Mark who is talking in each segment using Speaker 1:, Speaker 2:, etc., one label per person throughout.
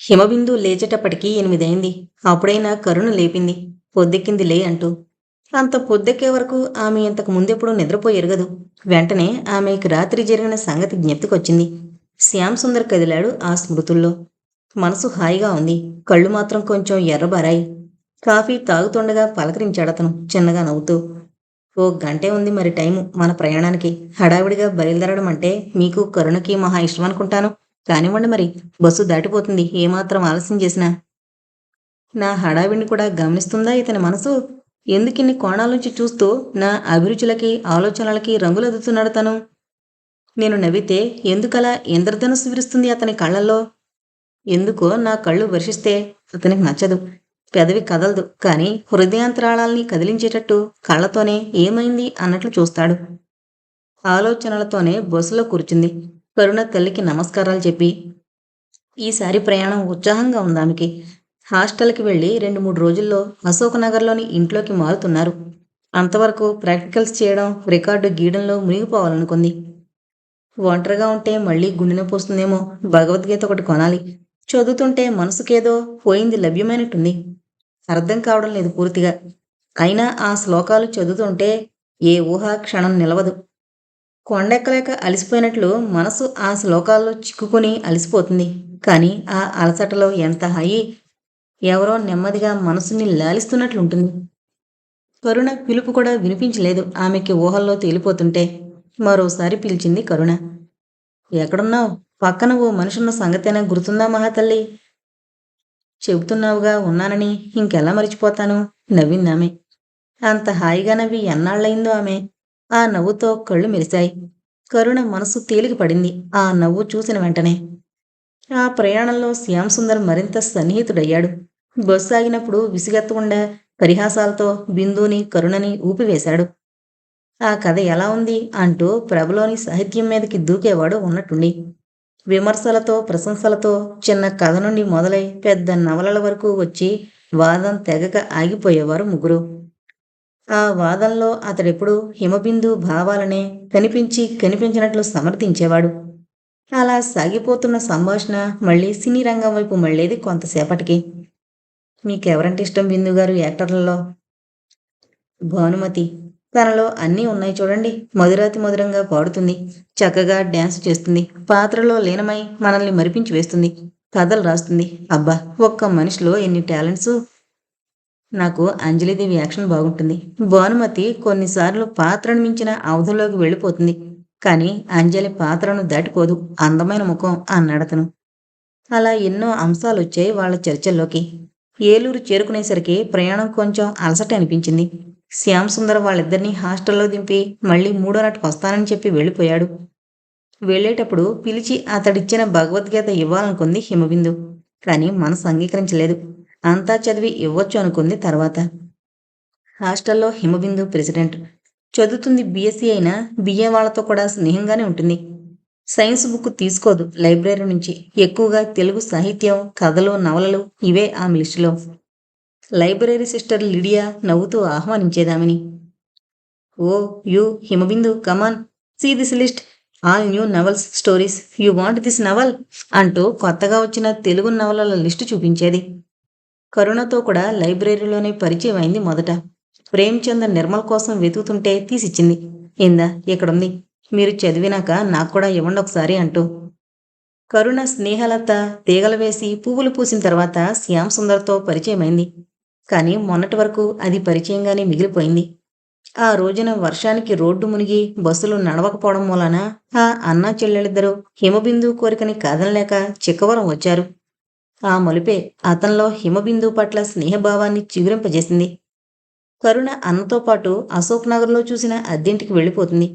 Speaker 1: హిమబిందు లేచేటప్పటికీ ఎనిమిదైంది. అప్పుడైనా కరుణ లేపింది. పొద్దెక్కింది లే అంటూ. అంత పొద్దెక్కే వరకు ఆమె ఇంతకు ముందెప్పుడు నిద్రపోయెరగదు. వెంటనే ఆమెకి రాత్రి జరిగిన సంగతి జ్ఞప్తికొచ్చింది. శ్యామ్ సుందర్ కదిలాడు ఆ స్మృతుల్లో. మనసు హాయిగా ఉంది. కళ్ళు మాత్రం కొంచెం ఎర్రబారాయి. కాఫీ తాగుతుండగా పలకరించాడతను చిన్నగా నవ్వుతూ. ఓ గంటే ఉంది మరి టైము మన ప్రయాణానికి. హడావిడిగా బయలుదేరడం అంటే మీకు కరుణకి మహా ఇష్టం అనుకుంటాను కానివ్వండి మరి. బస్సు దాటిపోతుంది. ఏమాత్రం ఆలస్యం చేసినా? నా హడావిడిని కూడా గమనిస్తుందా ఇతని మనసు? ఎందుకిన్ని కోణాల నుంచి చూస్తూ నా అభిరుచులకి ఆలోచనలకి రంగులదుతున్నాడు తను? నేను నవ్వితే ఎందుకలా ఇంద్రధనుసు విరుస్తుంది అతని కళ్ళల్లో? ఎందుకో నా కళ్ళు వర్షిస్తే అతనికి నచ్చదు. పెదవి కదలదు. కానీ హృదయాంతరాళాల్ని కదిలించేటట్టు కళ్ళతోనే ఏమైంది అన్నట్లు చూస్తాడు. ఆలోచనలతోనే బస్సులో కూర్చుంది. కరుణ తల్లికి నమస్కారాలు చెప్పి ఈసారి ప్రయాణం ఉత్సాహంగా ఉంది ఆమెకి. హాస్టల్కి వెళ్ళి రెండు మూడు రోజుల్లో అశోకనగర్లోని ఇంట్లోకి మారుతున్నారు. అంతవరకు ప్రాక్టికల్స్ చేయడం రికార్డు గీయడంలో మునిగిపోవాలనుకుంది. ఒంటరిగా ఉంటే మళ్ళీ గుండెన పోస్తుందేమో భగవద్గీత ఒకటి కొనాలి. చదువుతుంటే మనసుకేదో పోయింది లభ్యమైనట్టుంది. అర్థం కావడం లేదు పూర్తిగా. అయినా ఆ శ్లోకాలు చదువుతుంటే ఏ ఊహ క్షణం నిలవదు. కొండెక్కలేక అలసిపోయినట్లు మనసు ఆ శ్లోకాల్లో చిక్కుకుని అలసిపోతుంది. కానీ ఆ అలసటలో ఎంత హాయి? ఎవరో నెమ్మదిగా మనసుని లాలిస్తున్నట్లుంటుంది. కరుణ పిలుపు కూడా వినిపించలేదు. ఆమెకి ఊహల్లో తేలిపోతుంటే మరోసారి పిలిచింది కరుణ. ఎక్కడున్నావు? పక్కన ఓ మనుషున్న సంగతేనా గుర్తుందా మహాతల్లి? చెబుతున్నావుగా ఉన్నానని ఇంకెలా మరిచిపోతాను? నవ్విందామె అంత హాయిగా నవ్వి ఎన్నాళ్ళయిందో ఆమె? ఆ నవ్వుతో కళ్ళు మెరిశాయి. కరుణ మనసు తేలిక పడింది. ఆ నవ్వు చూసిన వెంటనే ఆ ప్రయాణంలో శ్యామ్ సుందర్ మరింత సన్నిహితుడయ్యాడు. బస్సు ఆగినప్పుడు విసిగెత్తకుండా పరిహాసాలతో బిందుని కరుణని ఊపివేశాడు. ఆ కథ ఎలా ఉంది? అంటూ ప్రభలోని సాహిత్యం మీదకి దూకేవాడు ఉన్నట్టుండి. విమర్శలతో ప్రశంసలతో చిన్న కథ నుండి మొదలై పెద్ద నవలల వరకు వచ్చి వాదం తెగక ఆగిపోయేవారు ముగ్గురు. ఆ వాదంలో అతడెప్పుడు హిమబిందు భావాలనే కనిపించి కనిపించినట్లు సమర్థించేవాడు. అలా సాగిపోతున్న సంభాషణ మళ్ళీ సినీ రంగం వైపు మళ్ళేది కొంతసేపటికి. మీకెవరంటే ఇష్టం బిందు గారు యాక్టర్లలో? భానుమతి. తనలో అన్నీ ఉన్నాయి చూడండి. మధురాతి మధురంగా పాడుతుంది. చక్కగా డ్యాన్స్ చేస్తుంది. పాత్రలో లీనమై మనల్ని మరిపించి వేస్తుంది. కథలు రాస్తుంది. అబ్బా! ఒక్క మనిషిలో ఎన్ని టాలెంట్స్? నాకు అంజలిదేవి యాక్షన్ బాగుంటుంది. భానుమతి కొన్నిసార్లు పాత్రను మించిన అవధంలోకి వెళ్ళిపోతుంది. కానీ అంజలి పాత్రను దాటిపోదు. అందమైన ముఖం అన్నాడతను. అలా ఎన్నో అంశాలు వచ్చాయి వాళ్ళ చర్చల్లోకి. ఏలూరు చేరుకునేసరికి ప్రయాణం కొంచెం అలసట అనిపించింది. శ్యామ్ సుందర్ వాళ్ళిద్దరినీ హాస్టల్లో దింపి మళ్ళీ మూడో నాటికి వస్తానని చెప్పి వెళ్ళిపోయాడు. వెళ్ళేటప్పుడు పిలిచి అతడిచ్చిన భగవద్గీత ఇవ్వాలనుకుంది హిమబిందు. కానీ మనసు అంగీకరించలేదు. అంతా చదివి ఇవ్వచ్చు అనుకుంది తర్వాత. హాస్టల్లో హిమబిందు ప్రెసిడెంట్. చదువుతుంది బీఎస్సీ అయినా బిఏ వాళ్ళతో కూడా స్నేహంగానే ఉంటుంది. సైన్స్ బుక్ తీసుకోదు లైబ్రరీ నుంచి. ఎక్కువగా తెలుగు సాహిత్యం కథలు నవలలు ఇవే ఆమె లిస్టులో. లైబ్రరీ సిస్టర్ లిడియా నవ్వుతూ ఆహ్వానించేదామిని ఓ you Himabindu come on see this list all new novels stories you want this novel అంటూ కొత్తగా వచ్చిన తెలుగు నవలల లిస్టు చూపించేది. కరుణతో కూడా లైబ్రరీలోనే పరిచయం అయింది మొదట. ప్రేమ్చంద్ నిర్మల్ కోసం వెతుకుతుంటే తీసిచ్చింది. ఇందా ఇక్కడుంది. మీరు చదివినాక నాకు కూడా ఇవ్వండి ఒకసారి అంటూ. కరుణ స్నేహలత తీగలు వేసి పువ్వులు పూసిన తర్వాత శ్యామ్ సుందర్తో పరిచయమైంది. కానీ మొన్నటి వరకు అది పరిచయంగానే మిగిలిపోయింది. ఆ రోజున వర్షానికి రోడ్డు మునిగి బస్సులు నడవకపోవడం వలన ఆ అన్నా చెల్లెలిద్దరూ హిమబిందు కోరికని కాదనలేక చిక్కవరం వచ్చారు. ఆ మలుపే అతనిలో హిమబిందు పట్ల స్నేహభావాన్ని చిగురింపజేసింది. కరుణ అన్నతో పాటు అశోక్ నగర్లో చూసిన అద్దెంటికి వెళ్ళిపోతుంది.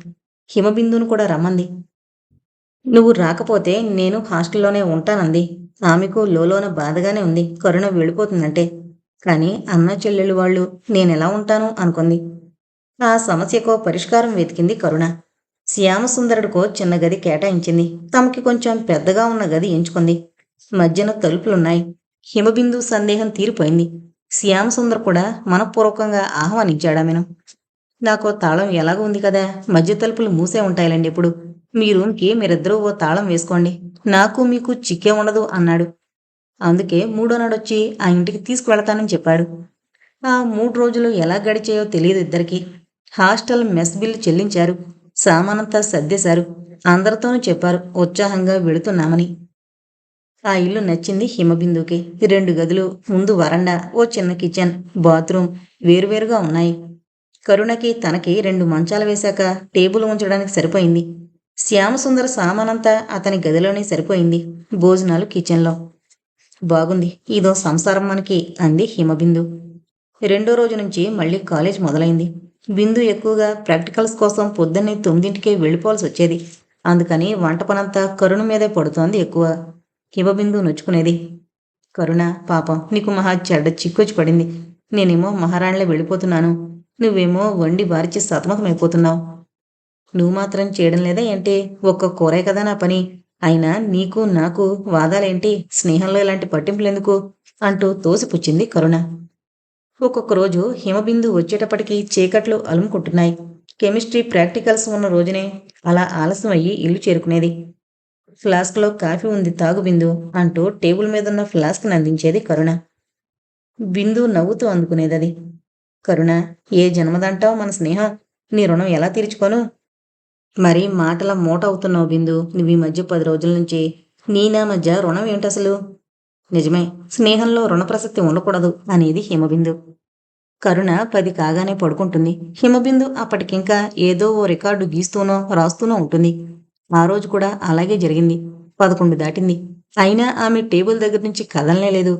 Speaker 1: హిమబిందును కూడా రమ్మంది. నువ్వు రాకపోతే నేను హాస్టల్లోనే ఉంటానంది. ఆమెకు లోలోన బాధగానే ఉంది. కరుణ వెళ్ళిపోతుందంటే. కానీ అన్న చెల్లెలు వాళ్ళు నేనెలా ఉంటాను? అనుకుంది. ఆ సమస్యకో పరిష్కారం వెతికింది కరుణ. శ్యామసుందరుడికో చిన్న గది కేటాయించింది. తమకి కొంచెం పెద్దగా ఉన్న గది ఎంచుకుంది. మధ్యన తలుపులున్నాయి. హిమబిందు సందేహం తీరిపోయింది. శ్యామసుందర్ కూడా మనపూర్వకంగా ఆహ్వానించాడామెను నాకు తాళం ఎలాగో ఉంది కదా? మధ్య తలుపులు మూసే ఉంటాయిలండి ఇప్పుడు. మీ రూమ్కి మీరిద్దరూ ఓ తాళం వేసుకోండి. నాకు మీకు చిక్కే ఉండదు అన్నాడు. అందుకే మూడో నాడొచ్చి ఆ ఇంటికి తీసుకువెళతానని చెప్పాడు. ఆ మూడు రోజులు ఎలా గడిచాయో తెలియదు ఇద్దరికి. హాస్టల్ మెస్ బిల్లు చెల్లించారు. సామానంతా సర్దేశారు. అందరితోనూ చెప్పారు. ఉత్సాహంగా వెళుతున్నామని. ఆ ఇల్లు నచ్చింది హిమబిందుకి. రెండు గదులు ముందు వరండా ఓ చిన్న కిచెన్ బాత్రూమ్ వేరువేరుగా ఉన్నాయి. కరుణకి తనకి రెండు మంచాలు వేశాక టేబుల్ ఉంచడానికి సరిపోయింది. శ్యామసుందర సామానంతా అతని గదిలోనే సరిపోయింది. భోజనాలు కిచెన్లో. బాగుంది. ఇదో సంసారం మనకి అంది హిమబిందు. రెండో రోజు నుంచి మళ్ళీ కాలేజ్ మొదలైంది. బిందు ఎక్కువగా ప్రాక్టికల్స్ కోసం పొద్దున్నే తొమ్మిదింటికే వెళ్ళిపోవాల్సి వచ్చేది. అందుకని వంట పనంతా కరుణ మీదే పడుతోంది ఎక్కువ. హిమబిందు నొచ్చుకునేది. కరుణ పాపం నీకు మహా చెడ్డ చిక్కొచ్చి పడింది. నేనేమో మహారాణిలో వెళ్ళిపోతున్నాను. నువ్వేమో వండి వారిచి సతమతమైపోతున్నావు. నువ్వు మాత్రం చేయడం లేదా ఏంటి? ఒక్క కూరే కదా నా పని. అయినా నీకు నాకు వాదాలేంటి? స్నేహంలో ఇలాంటి పట్టింపులెందుకు? అంటూ తోసిపుచ్చింది కరుణ. ఒక్కొక్క రోజు హిమబిందు వచ్చేటప్పటికి చీకట్లు అలుముకుంటున్నాయి. కెమిస్ట్రీ ప్రాక్టికల్స్ ఉన్న రోజునే అలా ఆలస్యం అయ్యి ఇల్లు చేరుకునేది. ఫ్లాస్క్లో కాఫీ ఉంది తాగు బిందు అంటూ టేబుల్ మీద ఉన్న ఫ్లాస్క్ని అందించేది కరుణ. బిందు నవ్వుతూ అందుకునేది అది కరుణ ఏ జన్మదంటావు మన స్నేహం? నీ రుణం ఎలా తీర్చుకోను? మరి మాటల మూట అవుతున్నావు బిందు నువ్వు ఈ మధ్య పది రోజుల నుంచి నీ నా మధ్య రుణం ఏంటసలు నిజమే స్నేహంలో రుణ ప్రసక్తి ఉండకూడదు అనేది హిమబిందు. కరుణ పది కాగానే పడుకుంటుంది. హిమబిందు అప్పటికింకా ఏదో ఓ రికార్డు గీస్తూనో రాస్తూనో ఉంటుంది. ఆ రోజు కూడా అలాగే జరిగింది. పదకొండు దాటింది. అయినా ఆమె టేబుల్ దగ్గర నుంచి కదలనే లేదు.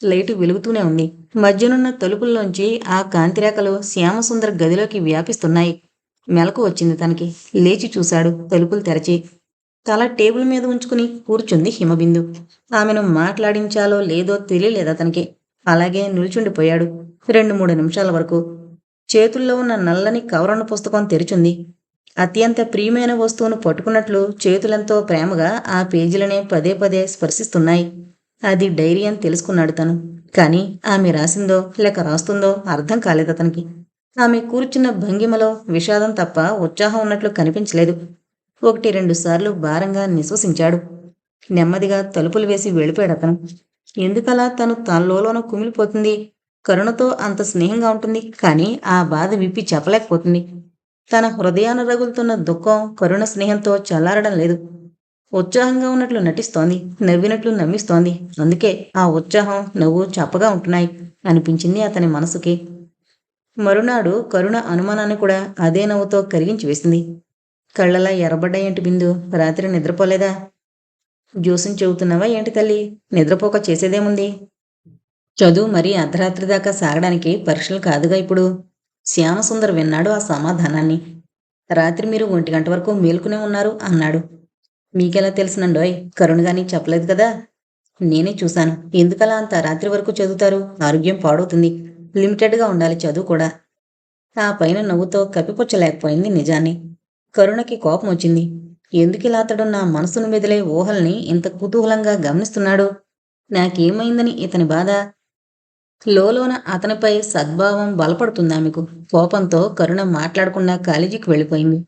Speaker 1: లైటు వెలుగుతూనే ఉంది. మధ్యనున్న తలుపుల్లోంచి ఆ కాంతిరేఖలు శ్యామసుందర్ గదిలోకి వ్యాపిస్తున్నాయి. మెలకు వచ్చింది తనకి. లేచి చూశాడు తలుపులు తెరచి. తల టేబుల్ మీద ఉంచుకుని కూర్చుంది హిమబిందు. ఆమెను మాట్లాడించాలో లేదో తెలియలేదు అతనికి అలాగే నిల్చుండిపోయాడు. రెండు మూడు నిమిషాల వరకు. చేతుల్లో ఉన్న నల్లని కవరణ పుస్తకం తెరిచుంది. అత్యంత ప్రియమైన వస్తువును పట్టుకున్నట్లు చేతులెంతో ప్రేమగా ఆ పేజీలనే పదే పదే స్పర్శిస్తున్నాయి. అది డైరీ అని తెలుసుకున్నాడు తను. కానీ ఆమె రాసిందో లేక రాస్తుందో అర్థం కాలేదు అతనికి. ఆమె కూర్చున్న భంగిమలో విషాదం తప్ప ఉత్సాహం ఉన్నట్లు కనిపించలేదు. ఒకటి రెండు సార్లు భారంగా నిశ్వసించాడు. నెమ్మదిగా తలుపులు వేసి వెళ్ళిపోయాడు అతను. ఎందుకలా తను తనలోన కుమిలిపోతుంది? కరుణతో అంత స్నేహంగా ఉంటుంది కానీ ఆ బాధ విప్పి చెప్పలేకపోతుంది. తన హృదయాన రగులుతున్న దుఃఖం కరుణ స్నేహంతో చల్లారడం లేదు. ఉత్సాహంగా ఉన్నట్లు నటిస్తోంది నవ్వినట్లు నమ్మిస్తోంది. అందుకే ఆ ఉత్సాహం నవ్వు చప్పగా ఉంటున్నాయి అనిపించింది అతని మనసుకి. మరునాడు కరుణ అనుమానాన్ని కూడా అదే నవ్వుతో కరిగించి వేసింది. కళ్ళలా ఎర్రబడ్డాయేంటి బిందు? రాత్రి నిద్రపోలేదా? జ్యూసం చెబుతున్నావా ఏంటి తల్లి? నిద్రపోక చేసేదేముంది? చదువు మరీ అర్ధరాత్రి దాకా సాగడానికి పరీక్షలు కాదుగా ఇప్పుడు. శ్యామసుందర్ విన్నాడు ఆ సమాధానాన్ని. రాత్రి మీరు ఒంటి గంట వరకు మేలుకునే ఉన్నారు అన్నాడు. మీకెలా తెలిసినండోయ్? కరుణగాని చెప్పలేదు కదా? నేనే చూశాను. ఎందుకలా అంత రాత్రి వరకు చదువుతారు? ఆరోగ్యం పాడవుతుంది. లిమిటెడ్గా ఉండాలి చదువు కూడా. ఆ పైన నవ్వుతో కప్పిపుచ్చలేకపోయింది నిజాన్ని. కరుణకి కోపం వచ్చింది. ఎందుకిలా అతడు నా మనసును మెదిలే ఊహల్ని ఇంత కుతూహలంగా గమనిస్తున్నాడు? నాకేమైందని ఇతని బాధ? లోలోన అతనిపై సద్భావం బలపడుతుంది ఆమెకు కోపంతో కరుణ మాట్లాడకుండా కాలేజీకి వెళ్ళిపోయింది.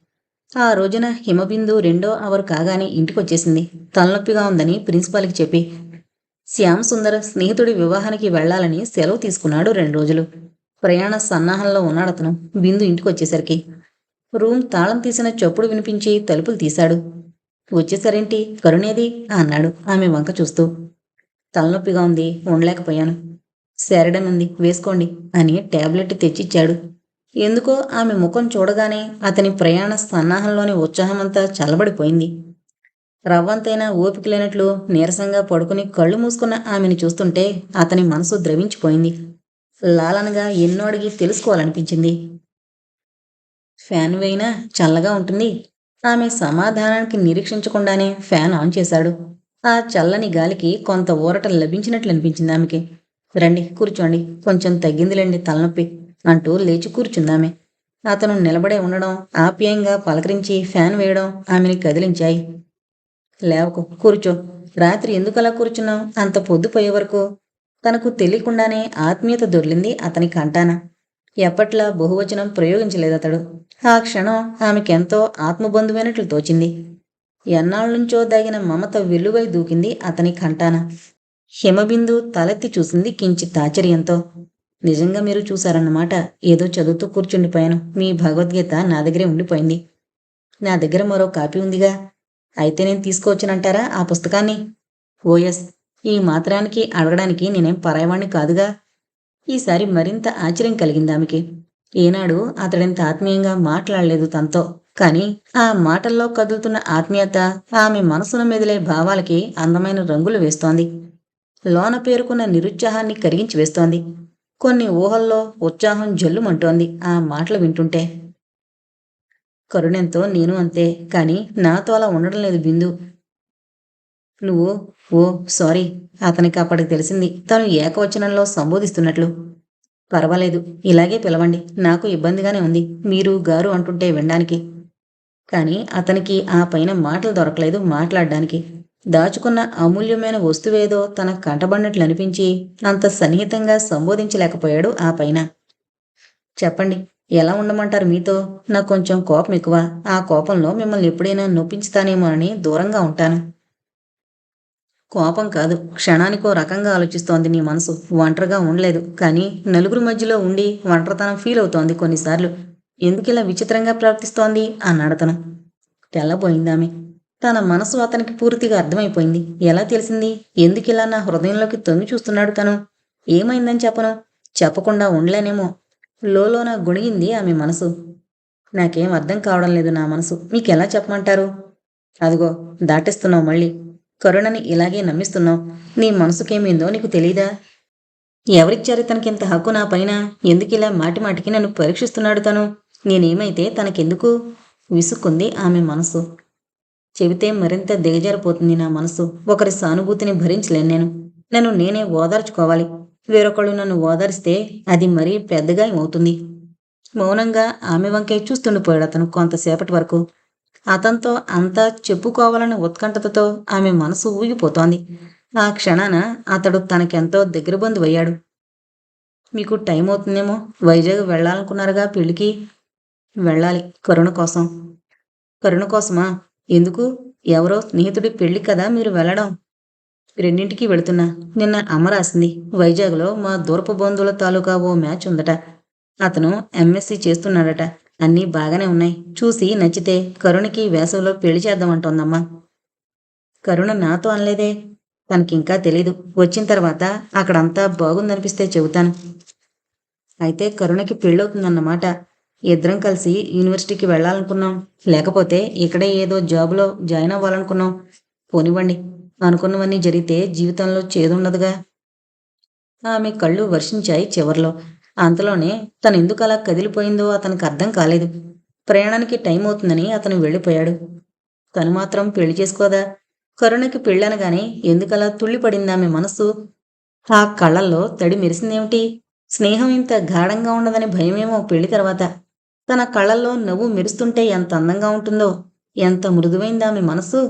Speaker 1: ఆ రోజున హిమబిందు రెండో అవర్ కాగానే ఇంటికొచ్చేసింది. తలనొప్పిగా ఉందని ప్రిన్సిపాల్కి చెప్పి శ్యామ్ సుందర్ స్నేహితుడి వివాహానికి వెళ్ళాలని సెలవు తీసుకున్నాడు రెండు రోజులు. ప్రయాణ సన్నాహంలో ఉన్నాడు అతను బిందు ఇంటికొచ్చేసరికి రూమ్ తాళం తీసిన చప్పుడు వినిపించి తలుపులు తీశాడు. వచ్చేసరేంటి కరుణేది? అన్నాడు ఆమె వంక చూస్తూ. తలనొప్పిగా ఉంది ఉండలేకపోయాను. ఉంది వేసుకోండి అని టాబ్లెట్ తెచ్చిచ్చాడు. ఎందుకో ఆమె ముఖం చూడగానే అతని ప్రయాణ సన్నాహంలోని ఉత్సాహమంతా చల్లబడిపోయింది. రవ్వంతైనా ఓపిక లేనట్లు నీరసంగా పడుకుని కళ్ళు మూసుకున్న ఆమెను చూస్తుంటే అతని మనసు ద్రవించిపోయింది. లాలనగా ఎన్నో అడిగి తెలుసుకోవాలనిపించింది. ఫ్యాన్ వేయినా చల్లగా ఉంటుంది. ఆమె సమాధానానికి నిరీక్షించకుండానే ఫ్యాన్ ఆన్ చేశాడు. ఆ చల్లని గాలికి కొంత ఊరట లభించినట్లు అనిపించింది ఆమెకి. రండి కూర్చోండి. కొంచెం తగ్గిందిలేండి తలనొప్పి అంటూ లేచి కూర్చుందామె. అతను నిలబడే ఉండడం ఆప్యాయంగా పలకరించి ఫ్యాన్ వేయడం ఆమెని కదిలించాయి. లేవకు కూర్చో. రాత్రి ఎందుకలా కూర్చున్నావు? అంత పొద్దుపోయే వరకు తనకు తెలియకుండానే ఆత్మీయత దొర్లింది అతని కంటాన ఎప్పట్లా బహువచనం ప్రయోగించలేదు అతడు. ఆ క్షణం ఆమెకెంతో ఆత్మబంధువైనట్లు తోచింది. ఎన్నాళ్ళ నుంచో దాగిన మమత వెల్లువై దూకింది అతని కంటాన హిమబిందు తలెత్తి చూసింది కించిత్ ఆశ్చర్యంతో. నిజంగా మీరు చూశారన్నమాట. ఏదో చదువుతూ కూర్చుండిపోయాను మీ భగవద్గీత నా దగ్గరే ఉండిపోయింది. నా దగ్గర మరో కాపీ ఉందిగా. అయితే నేను తీసుకువచ్చానంటారా ఆ పుస్తకాన్ని? ఓఎస్ ఈ మాత్రానికి అడగడానికి నేనేం పరాయవాణ్ణి కాదుగా. ఈసారి మరింత ఆశ్చర్యం కలిగింది ఆమెకి. ఏనాడు అతడింత ఆత్మీయంగా మాట్లాడలేదు తనతో. కానీ ఆ మాటల్లో కదులుతున్న ఆత్మీయత ఆమె మనసున మెదిలే భావాలకి అందమైన రంగులు వేస్తోంది. లోన పేరుకున్న నిరుత్సాహాన్ని కరిగించి వేస్తోంది. కొన్ని ఊహల్లో ఉత్సాహం జల్లుమంటోంది ఆ మాటలు వింటుంటే. కరుణెంతో నేను అంతే కానీ నాతో అలా ఉండడం లేదు బిందు. నువ్వు ఓ సారీ అతనికి అప్పటికి తెలిసింది. తను ఏకవచనంలో సంబోధిస్తున్నట్లు. పర్వాలేదు ఇలాగే పిలవండి. నాకు ఇబ్బందిగానే ఉంది మీరు గారు అంటుంటే వినడానికి. కానీ అతనికి ఆ పైన మాటలు దొరకలేదు మాట్లాడడానికి. దాచుకున్న అమూల్యమైన వస్తువేదో తన కంటబడినట్లు అనిపించి అంత సన్నిహితంగా సంబోధించలేకపోయాడు ఆ పైన. చెప్పండి ఎలా ఉండమంటారు మీతో? నాకు కొంచెం కోపం ఎక్కువ. ఆ కోపంలో మిమ్మల్ని ఎప్పుడైనా నొప్పించుతానేమోనని దూరంగా ఉంటాను. కోపం కాదు క్షణానికో రకంగా ఆలోచిస్తోంది నీ మనసు. ఒంటరిగా ఉండలేదు కానీ నలుగురు మధ్యలో ఉండి ఒంటరితనం ఫీల్ అవుతోంది కొన్నిసార్లు. ఎందుకిలా విచిత్రంగా ప్రవర్తిస్తోంది? అన్నాడు అతను. తెల్లబోయిందామె. తన మనసు అతనికి పూర్తిగా అర్థమైపోయింది. ఎలా తెలిసింది? ఎందుకిలా నా హృదయంలోకి తొంగి చూస్తున్నాడు తను? ఏమైందని చెప్పను? చెప్పకుండా ఉండలేనేమో. లోలోన గుణిగింది ఆమె మనసు. నాకేం అర్థం కావడం లేదు నా మనసు. మీకెలా చెప్పమంటారు? అదిగో దాటిస్తున్నావు మళ్ళీ. కరుణని ఇలాగే నమ్మిస్తున్నావు. నీ మనసుకేమైందో నీకు తెలీదా? ఎవరిచ్చారు తనకింత హక్కు నా పైన? ఎందుకిలా మాటి మాటికి నన్ను పరీక్షిస్తున్నాడు తను? నేనేమైతే తనకెందుకు? విసుక్కుంది ఆమె మనసు. చెబితే మరింత దిగజారిపోతుంది నా మనసు. ఒకరి సానుభూతిని భరించలేను నేను. నన్ను నేనే ఓదార్చుకోవాలి. వేరొకళ్ళు నన్ను ఓదారిస్తే అది మరీ పెద్దగా అవుతుంది. మౌనంగా ఆమె వంకే చూస్తుండిపోయాడు అతను కొంతసేపటి వరకు. అతనితో అంతా చెప్పుకోవాలనే ఉత్కంఠతతో ఆమె మనసు ఊగిపోతోంది. ఆ క్షణాన అతడు తనకెంతో దగ్గర బంధువయ్యాడు మీకు టైం అవుతుందేమో? వైజాగ్ వెళ్ళాలనుకున్నారుగా పెళ్ళికి వెళ్ళాలి. కరుణ కోసం. కరుణ కోసమా? ఎందుకు? ఎవరో? స్నేహితుడి పెళ్ళి కదా మీరు వెళ్ళడం. రెండింటికి వెళుతున్నా. నిన్న అమ్మ రాసింది. వైజాగ్లో మా దూరపు బంధువుల తాలూకా ఓ మ్యాచ్ ఉందట. అతను ఎంఎస్సి చేస్తున్నాడట. అన్నీ బాగానే ఉన్నాయి. చూసి నచ్చితే కరుణకి వేసవిలో పెళ్ళి చేద్దామంటోందమ్మా కరుణ నాతో అనలేదే. తనకింకా తెలీదు. వచ్చిన తర్వాత అక్కడంతా బాగుందనిపిస్తే చెబుతాను. అయితే కరుణకి పెళ్ళవుతుందన్నమాట. ఇద్దరం కలిసి యూనివర్సిటీకి వెళ్ళాలనుకున్నాం. లేకపోతే ఇక్కడే ఏదో జాబ్లో జాయిన్ అవ్వాలనుకున్నాం. పోనివ్వండి అనుకున్నవన్నీ జరిగితే జీవితంలో చేదుండదుగా. ఆమె కళ్ళు వర్షించాయి చివర్లో. అంతలోనే తను ఎందుకు అలా కదిలిపోయిందో అతనికి అర్థం కాలేదు. ప్రయాణానికి టైం అవుతుందని అతను వెళ్ళిపోయాడు. తను మాత్రం పెళ్ళి చేసుకోదా? కరుణకి పెళ్ళనగానే ఎందుకలా తుళ్ళిపడింది ఆమె మనస్సు ఆ కళ్ళల్లో తడి మెరిసిందేమిటి? స్నేహం ఇంత గాఢంగా ఉండదని భయమేమో పెళ్ళి తర్వాత. తన కళ్ళల్లో నవ్వు మెరుస్తుంటే ఎంత అందంగా ఉంటుందో ఎంత మృదువైంది ఆమె మనసు.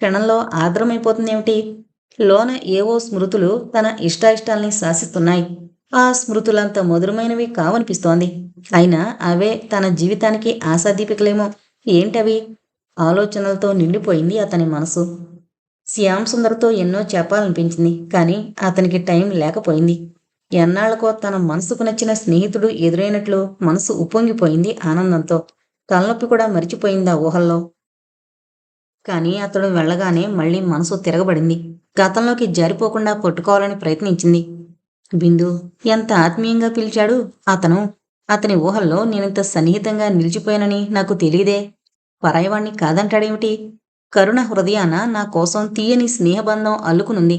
Speaker 1: క్షణంలో ఆర్ద్రమైపోతుందేమిటి? లోన ఏవో స్మృతులు తన ఇష్టాయిష్టాల్ని శాసిస్తున్నాయి. ఆ స్మృతులంత మధురమైనవి కావనిపిస్తోంది. అయినా అవే తన జీవితానికి ఆశాదీపికలేమో. ఏంటవి? ఆలోచనలతో నిండిపోయింది అతని మనసు. శ్యామ్ సుందర్తో ఎన్నో చెప్పాలనిపించింది కానీ అతనికి టైం లేకపోయింది. ఎన్నాళ్ళకో తన మనసుకు నచ్చిన స్నేహితుడు ఎదురైనట్లు మనసు ఉప్పొంగిపోయింది ఆనందంతో. తలనొప్పి కూడా మరిచిపోయింది ఆ ఊహల్లో. కానీ అతడు వెళ్ళగానే మళ్ళీ మనసు తిరగబడింది. గతంలోకి జారిపోకుండా పట్టుకోవాలని ప్రయత్నించింది. బిందు ఎంత ఆత్మీయంగా పిలిచాడు అతను? అతని ఊహల్లో నేనింత సన్నిహితంగా నిలిచిపోయానని నాకు తెలియదే పరాయవాణ్ణి కాదంటాడేమిటి? కరుణ హృదయాన నా కోసం తీయని స్నేహబంధం అల్లుకునుంది.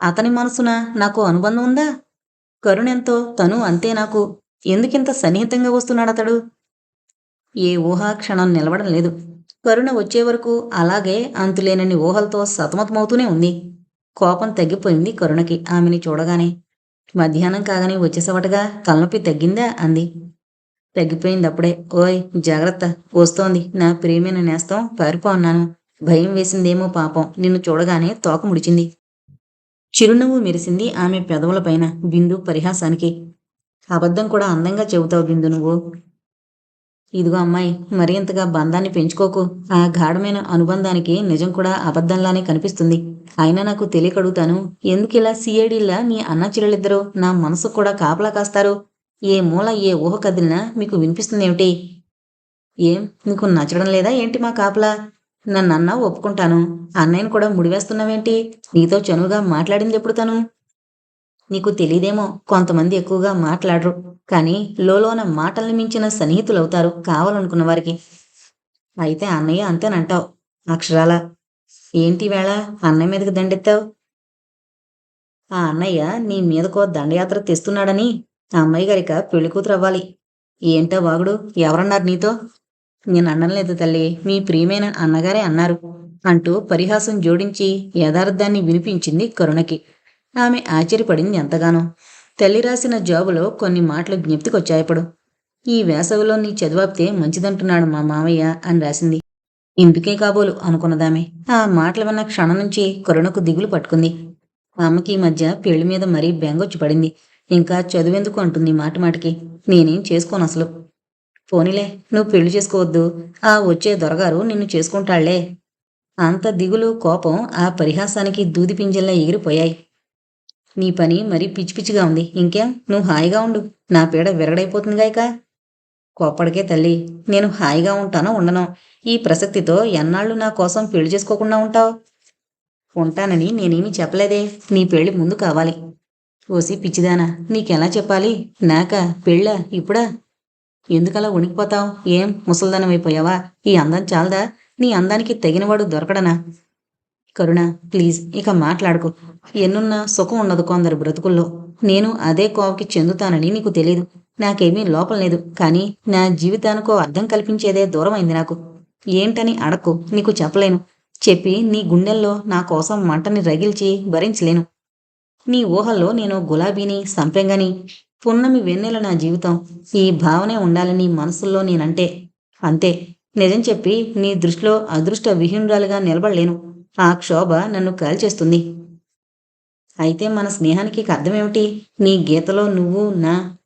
Speaker 1: అతని మనసున నాకు అనుబంధం ఉందా? కరుణెంతో తను అంతే నాకు ఎందుకింత సన్నిహితంగా వస్తున్నాడు అతడు ఏ ఊహా క్షణం నిలవడం లేదు. కరుణ వచ్చే వరకు అలాగే అంతులేనని ఊహలతో సతమతమవుతూనే ఉంది. కోపం తగ్గిపోయింది కరుణకి ఆమెని చూడగానే. మధ్యాహ్నం కాగానే వచ్చేసవటగా తలనొప్పి తగ్గిందా? అంది. తగ్గిపోయింది అప్పుడే ఓయ్ జాగ్రత్త. వస్తోంది. నా ప్రియమైన నేస్తం పారిపో అన్నాను. భయం వేసిందేమో పాపం. నిన్ను చూడగానే తోక ముడిచింది. చిరునవ్వు మెరిసింది ఆమె పెదవులపైన బిందు పరిహాసానికి. అబద్ధం కూడా అందంగా చెబుతావు బిందు నువ్వు. ఇదిగో అమ్మాయి మరింతగా బంధాన్ని పెంచుకోకు. ఆ గాఢమైన అనుబంధానికి నిజం కూడా అబద్ధంలానే కనిపిస్తుంది. అయినా నాకు తెలియకడుగుతాను. ఎందుకు ఇలా సిఐడిలా నీ అన్న చెల్లెలిద్దరూ నా మనసు కూడా కాపలా కాస్తారు? ఏ మూల ఏ ఊహ కదిలినా మీకు వినిపిస్తుంది ఏమిటి ఏం నీకు నచ్చడం లేదా? ఏంటి మా కాపలా? నన్ను అన్నా ఒప్పుకుంటాను. అన్నయ్యను కూడా ముడివేస్తున్నావేంటి? నీతో చనువుగా మాట్లాడింది ఎప్పుడు తను? నీకు తెలియదేమో కొంతమంది ఎక్కువగా మాట్లాడరు. కానీ లోలోన మాటల్ని మించిన సన్నిహితులు అవుతారు కావాలనుకున్న వారికి. అయితే అన్నయ్య అంతేనంటావు అక్షరాల? ఏంటి వేళ? అన్నయ్య మీదకి దండెత్తావు? ఆ అన్నయ్య నీ మీదకో దండయాత్ర తెస్తున్నాడని ఆ అమ్మాయి గారిక పెళ్ళి కూతురు అవ్వాలి ఏంటో వాగుడు ఎవరన్నారు నీతో? నేను అనలేదు లేదు తల్లి మీ ప్రియమైన అన్నగారే అన్నారు అంటూ పరిహాసం జోడించి యథార్థాన్ని వినిపించింది కరుణకి. ఆమె ఆశ్చర్యపడింది ఎంతగానో. తల్లి రాసిన జాబులో కొన్ని మాటలు జ్ఞప్తికొచ్చాయప్పుడు ఈ వేసవిలో నీ చదివాపితే మంచిదంటున్నాడు మా మామయ్య అని రాసింది. ఇందుకే కాబోలు అనుకున్నదామె. ఆ మాటలు విన్న క్షణం నుంచి కరుణకు దిగులు పట్టుకుంది. అమ్మకి ఈ మధ్య పెళ్ళి మీద మరీ బెంగొచ్చి పడింది. ఇంకా చదువెందుకు అంటుంది మాట మాటికి. నేనేం చేసుకోను అసలు? పోనీలే నువ్వు పెళ్ళి చేసుకోవద్దు. ఆ వచ్చే దొరగారు నిన్ను చేసుకుంటాళ్ళే. అంత దిగులు కోపం ఆ పరిహాసానికి దూది పింజల్లా ఎగిరిపోయాయి. నీ పని మరీ పిచ్చి పిచ్చిగా ఉంది. ఇంకేం? నువ్వు హాయిగా ఉండు. నా పీడ విరగడైపోతుందిగాయక కోపడికే కోప్పడికే తల్లి నేను హాయిగా ఉంటానో ఉండను. ఈ ప్రసక్తితో ఎన్నాళ్ళు నా కోసం పెళ్ళి చేసుకోకుండా ఉంటావు? ఉంటానని నేనేమీ చెప్పలేదే. నీ పెళ్ళి ముందు కావాలి. ఓసి పిచ్చిదానా నీకెలా చెప్పాలి? నాకా? పెళ్ళా? ఇప్పుడా? ఎందుకలా ఉనికిపోతావు ఏం ముసల్దనం అయిపోయావా? ఈ అందం చాలదా? నీ అందానికి తగినవాడు దొరకడనా? కరుణ ప్లీజ్ ఇక మాట్లాడుకో. ఎన్నున్నా సుఖం ఉండదు కొందరు బ్రతుకుల్లో. నేను అదే కోవకి చెందుతానని నీకు తెలియదు నాకేమీ లోపం లేదు. కానీ నా జీవితానికో అర్థం కల్పించేదే దూరమైంది నాకు. ఏంటని అడక్కు. నీకు చెప్పలేను. చెప్పి నీ గుండెల్లో నా కోసం మంటని రగిల్చి భరించలేను. నీ ఊహల్లో నేను గులాబీని సంపెంగని పున్నమి వెన్నెల నా జీవితం. ఈ భావనే ఉండాలని మనసుల్లో నేనంటే. అంతే. నిజం చెప్పి నీ దృష్టిలో అదృష్ట విహీనురాలుగా నిలబడలేను. ఆ క్షోభ నన్ను కాల్చేస్తుంది. అయితే మన స్నేహానికి అర్థమేమిటి? నీ గీతలో నువ్వు నా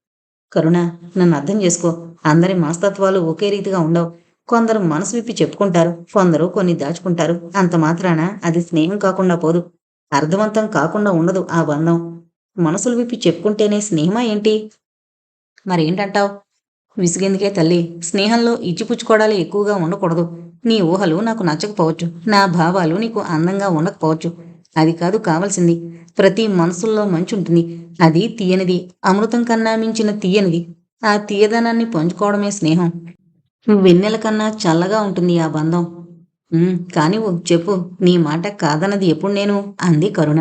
Speaker 1: కరుణ నన్ను అర్థం చేసుకో. అందరి మనస్తత్వాలు ఒకే రీతిగా ఉండవు. కొందరు మనసు విప్పి చెప్పుకుంటారు. కొందరు కొన్ని దాచుకుంటారు. అంత మాత్రాన అది స్నేహం కాకుండా పోదు. అర్థవంతం కాకుండా ఉండదు ఆ బంధం. మనసులు విప్పి చెప్పుకుంటేనే స్నేహమా ఏంటి? మరేంటంటావు? విసిగెందుకే తల్లి. స్నేహంలో ఇచ్చిపుచ్చుకోవడాలు ఎక్కువగా ఉండకూడదు. నీ ఊహలు నాకు నచ్చకపోవచ్చు. నా భావాలు నీకు అందంగా ఉండకపోవచ్చు. అది కాదు కావాల్సింది. ప్రతి మనసుల్లో మంచి ఉంటుంది అది తీయనిది. అమృతం కన్నా మించిన తీయనిది. ఆ తీయదనాన్ని పంచుకోవడమే స్నేహం. వెన్నెల కన్నా చల్లగా ఉంటుంది ఆ బంధం. కానీ చెప్పు. నీ మాట కాదన్నది ఎప్పుడు నేను? అంది కరుణ.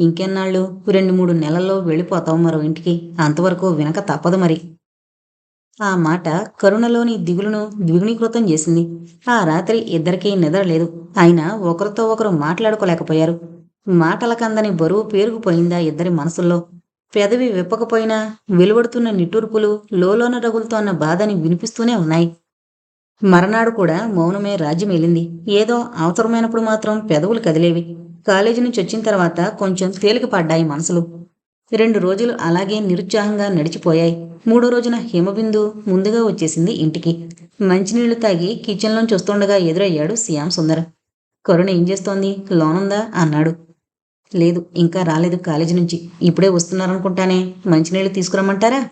Speaker 1: ఇంకెన్నాళ్ళు? రెండు మూడు నెలల్లో వెళ్ళిపోతావు మరో ఇంటికి. అంతవరకు వినక తప్పదు మరి. ఆ మాట కరుణలోని దిగులును ద్విగుణీకృతం చేసింది. ఆ రాత్రి ఇద్దరికీ నిద్ర లేదు. అయినా ఒకరితో ఒకరు మాట్లాడుకోలేకపోయారు. మాటలకందని బరువు పేరుకుపోయిందా ఇద్దరి మనసుల్లో? పెదవి విప్పకపోయినా వెలువడుతున్న నిట్టూర్పులు లోలోన రగులుతోన్న బాధని వినిపిస్తూనే ఉన్నాయి. మరనాడు కూడా మౌనమే రాజ్యమేలింది. ఏదో అవసరమైనప్పుడు మాత్రం పెదవులు కదిలేవి. కాలేజీ నుంచి వచ్చిన తర్వాత కొంచెం తేలిక పడ్డాయి మనసులు. రెండు రోజులు అలాగే నిరుత్సాహంగా నడిచిపోయాయి. మూడో రోజున హిమబిందు ముందుగా వచ్చేసింది ఇంటికి. మంచినీళ్ళు తాగి కిచెన్లోంచి వస్తుండగా ఎదురయ్యాడు శ్యామ్ సుందర్. కరుణ ఏం చేస్తోంది? లోనుందా? అన్నాడు. లేదు ఇంకా రాలేదు కాలేజీ నుంచి. ఇప్పుడే వస్తున్నారనుకుంటానే. మంచినీళ్ళు తీసుకురమ్మంటారా?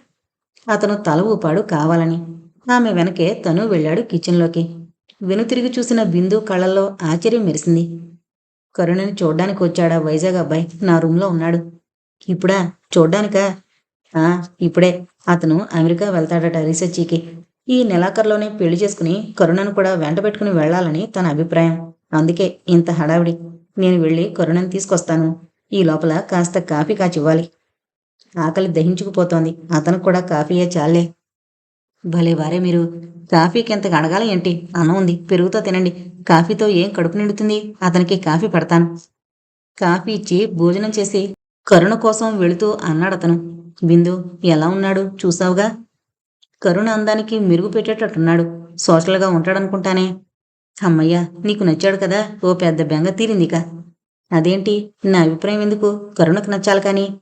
Speaker 1: అతను తల ఊపాడు కావాలని. ఆమె వెనకే తను వెళ్ళాడు కిచెన్లోకి. వెనుతిరిగి చూసిన బిందు కళ్ళల్లో ఆశ్చర్యం మెరిసింది. కరుణని చూడ్డానికి వచ్చాడా? వైజాగ్ అబ్బాయి నా రూమ్లో ఉన్నాడు. ఇప్పుడా? చూడ్డానికా? ఆ ఇప్పుడే. అతను అమెరికా వెళ్తాడట రీసెర్చికి. ఈ నెలాఖరులోనే పెళ్ళి చేసుకుని కరుణను కూడా వెంట పెట్టుకుని వెళ్ళాలని తన అభిప్రాయం. అందుకే ఇంత హడావిడి. నేను వెళ్ళి కరుణను తీసుకొస్తాను. ఈ లోపల కాస్త కాఫీ కాచివ్వాలి. ఆకలి దహించుకుపోతోంది. అతను కూడా కాఫీయే చాలే భలే వారే మీరు. కాఫీకి ఎంత అడగాలి ఏంటి? అన్నం ఉంది పెరుగుతో తినండి. కాఫీతో ఏం కడుపు నిండుతుంది? అతనికి కాఫీ పెడతాను. కాఫీ ఇచ్చి భోజనం చేసి కరుణ కోసం వెళుతూ అన్నాడు అతను. బిందు ఎలా ఉన్నాడు? చూసావుగా? కరుణ అందానికి మెరుగు పెట్టేటట్టున్నాడు. సోషల్గా ఉంటాడనుకుంటానే. అమ్మయ్య నీకు నచ్చాడు కదా? ఓ పెద్ద బెంగ తీరిందిక. అదేంటి? నా అభిప్రాయం ఎందుకు? కరుణకు నచ్చాలి కానీ.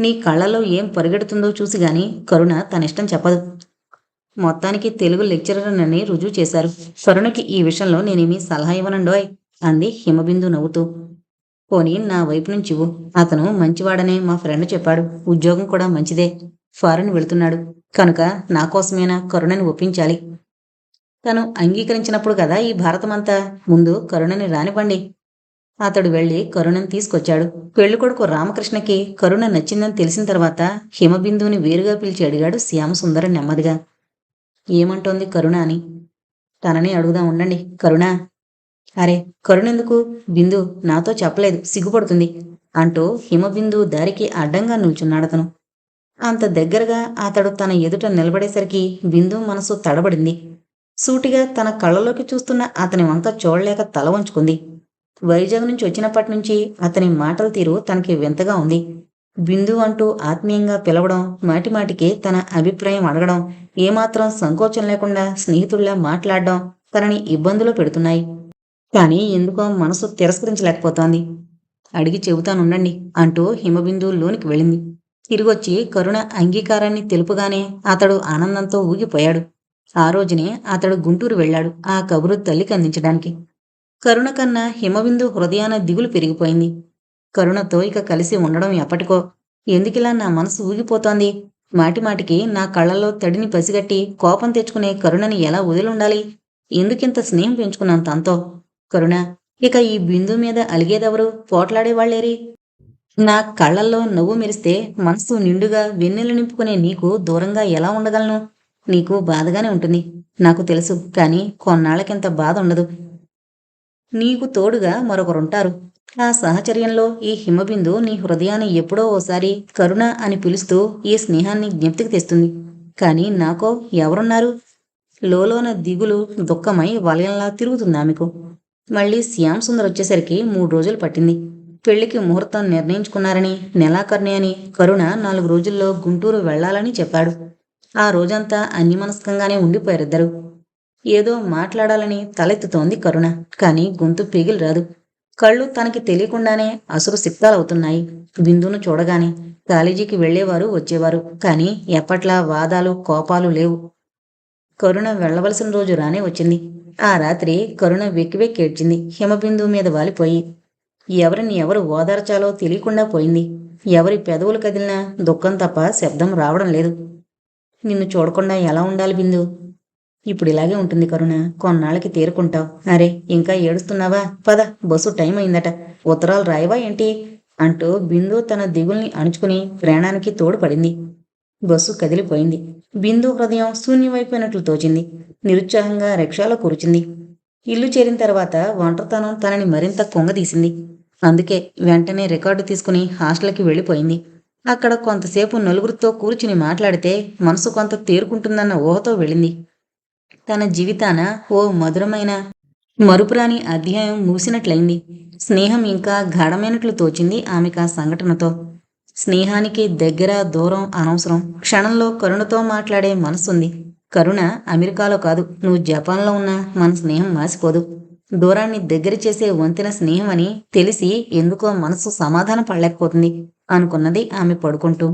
Speaker 1: నీ కళ్ళలో ఏం పరిగెడుతుందో చూసి గాని కరుణ తన ఇష్టం చెప్పదు. మొత్తానికి తెలుగు లెక్చరర్ అని రుజువు చేశారు. కరుణకి ఈ విషయంలో నేనేమీ సలహా ఇవ్వనండోయ్ అంది హిమబిందు నవ్వుతూ. పోనీ నా వైపు నుంచి ఇవ్వు. అతను మంచివాడనే మా ఫ్రెండ్ చెప్పాడు. ఉద్యోగం కూడా మంచిదే. ఫారెన్ వెళుతున్నాడు. కనుక నా కోసమేనా కరుణని ఒప్పించాలి? తను అంగీకరించినప్పుడు కదా ఈ భారతమంతా? ముందు కరుణని రానివ్వండి. అతడు వెళ్ళి కరుణను తీసుకొచ్చాడు. పెళ్ళికొడుకు రామకృష్ణకి కరుణ నచ్చిందని తెలిసిన తర్వాత హిమబిందుని వేరుగా పిలిచి అడిగాడు శ్యామసుందరం నెమ్మదిగా. ఏమంటోంది కరుణ అని? తనని అడుగుదాం ఉండండి. కరుణ. అరే కరుణెందుకు? బిందు నాతో చెప్పలేదు. సిగ్గుపడుతుంది అంటూ హిమబిందు దారికి అడ్డంగా నిల్చున్నాడతను అంత దగ్గరగా అతడు తన ఎదుట నిలబడేసరికి బిందు మనసు తడబడింది. సూటిగా తన కళ్ళలోకి చూస్తున్న అతని వంక చూడలేక తల వంచుకుంది. వైజాగ్ నుంచి వచ్చినప్పటి నుంచి అతని మాటల తీరు తనకి వింతగా ఉంది. బిందు అంటూ ఆత్మీయంగా పిలవడం మాటిమాటికి తన అభిప్రాయం అడగడం ఏమాత్రం సంకోచం లేకుండా స్నేహితుల్లా మాట్లాడడం తనని ఇబ్బందులో పెడుతున్నాయి. కానీ ఎందుకో మనసు తిరస్కరించలేకపోతోంది. అడిగి చెబుతానుండండి అంటూ హిమబిందు లోనికి వెళ్ళింది. తిరిగొచ్చి కరుణ అంగీకారాన్ని తెలుపుగానే అతడు ఆనందంతో ఊగిపోయాడు. ఆ రోజునే అతడు గుంటూరు వెళ్ళాడు ఆ కబురు తల్లికి అందించడానికి. కరుణ కన్నా హిమబిందు హృదయాన దిగులు పెరిగిపోయింది. కరుణతో ఇక కలిసి ఉండడం ఎప్పటికో. ఎందుకిలా నా మనసు ఊగిపోతోంది? మాటిమాటికి నా కళ్ళల్లో తడిని పసిగట్టి కోపం తెచ్చుకునే కరుణని ఎలా వదిలుండాలి? ఎందుకింత స్నేహం పెంచుకున్నాను తనతో? కరుణ ఇక ఈ బిందు మీద అలిగేదెవరు? పోట్లాడేవాళ్ళేరి నా కళ్ళల్లో నవ్వు మెరిస్తే మనసు నిండుగా వెన్నెలు నింపుకునే నీకు దూరంగా ఎలా ఉండగలను? నీకు బాధగానే ఉంటుంది. నాకు తెలుసు కానీ కొన్నాళ్ళకింత బాధ ఉండదు. నీకు తోడుగా మరొకరుంటారు. ఆ సహచర్యంలో ఈ హిమబిందు నీ హృదయాన్ని ఎప్పుడో ఓసారి కరుణ అని పిలుస్తూ ఈ స్నేహాన్ని జ్ఞప్తికి తెస్తుంది. కానీ నాకో ఎవరున్నారు? లోలోన దిగులు దుఃఖమై వలయంలా తిరుగుతుంది ఆమెకు. మళ్ళీ శ్యామ్ సుందర్ వచ్చేసరికి మూడు రోజులు పట్టింది. పెళ్ళికి ముహూర్తం నిర్ణయించుకున్నారని నెలాకర్ణి అని కరుణ నాలుగు రోజుల్లో గుంటూరు వెళ్ళాలని చెప్పాడు. ఆ రోజంతా అన్యమనస్కంగానే ఉండిపోయారిద్దరు. ఏదో మాట్లాడాలని తలెత్తుతోంది కరుణ కానీ గొంతు పెగిలి రాదు. కళ్ళు తనకి తెలియకుండానే అసురు సిక్తాలవుతున్నాయి. బిందును చూడగానే కాలేజీకి వెళ్ళేవారు వచ్చేవారు. కానీ ఎప్పట్లా వాదాలు కోపాలు లేవు. కరుణ వెళ్ళవలసిన రోజు రానే వచ్చింది. ఆ రాత్రి కరుణ వెక్కి ఏడ్చింది. హిమబిందు మీద వాలిపోయి ఎవరిని ఎవరు ఓదార్చాలో తెలియకుండా పోయింది. ఎవరి పెదవులు కదిలినా దుఃఖం తప్ప శబ్దం రావడం లేదు. నిన్ను చూడకుండా ఎలా ఉండాలి బిందు? ఇప్పుడు ఇలాగే ఉంటుంది కరుణ. కొన్నాళ్ళకి తేరుకుంటావు. అరే ఇంకా ఏడుస్తున్నావా? పద బస్సు టైం అయిందట. ఉత్తరాలు రాయవా ఏంటి? అంటూ బిందు తన దిగుల్ని అణుచుకుని ప్రయాణానికి తోడుపడింది బస్సు కదిలిపోయింది. బిందు హృదయం శూన్యమైపోయినట్లు తోచింది. నిరుత్సాహంగా రిక్షాలో కూర్చుంది. ఇల్లు చేరిన తర్వాత ఒంటరితనం తనని మరింత కొంగదీసింది అందుకే వెంటనే రికార్డు తీసుకుని హాస్టల్కి వెళ్ళిపోయింది. అక్కడ కొంతసేపు నలుగురితో కూర్చుని మాట్లాడితే మనసు కొంత తేరుకుంటుందన్న ఊహతో వెళ్ళింది. తన జీవితాన ఓ మధురమైన మరుపురాని అధ్యాయం ముగిసినట్లయింది. స్నేహం ఇంకా గాఢమైనట్లు తోచింది ఆమెకు ఆ సంఘటనతో. స్నేహానికి దగ్గర దూరం అనవసరం. క్షణంలో కరుణతో మాట్లాడే మనసుంది. కరుణ అమెరికాలో కాదు. నువ్వు జపాన్లో ఉన్నా మన స్నేహం మాసిపోదు దూరాన్ని దగ్గర చేసే వంతెన స్నేహం అని తెలిసి ఎందుకో మనసు సమాధాన పడలేకపోతుంది అనుకున్నది ఆమె పడుకుంటూ.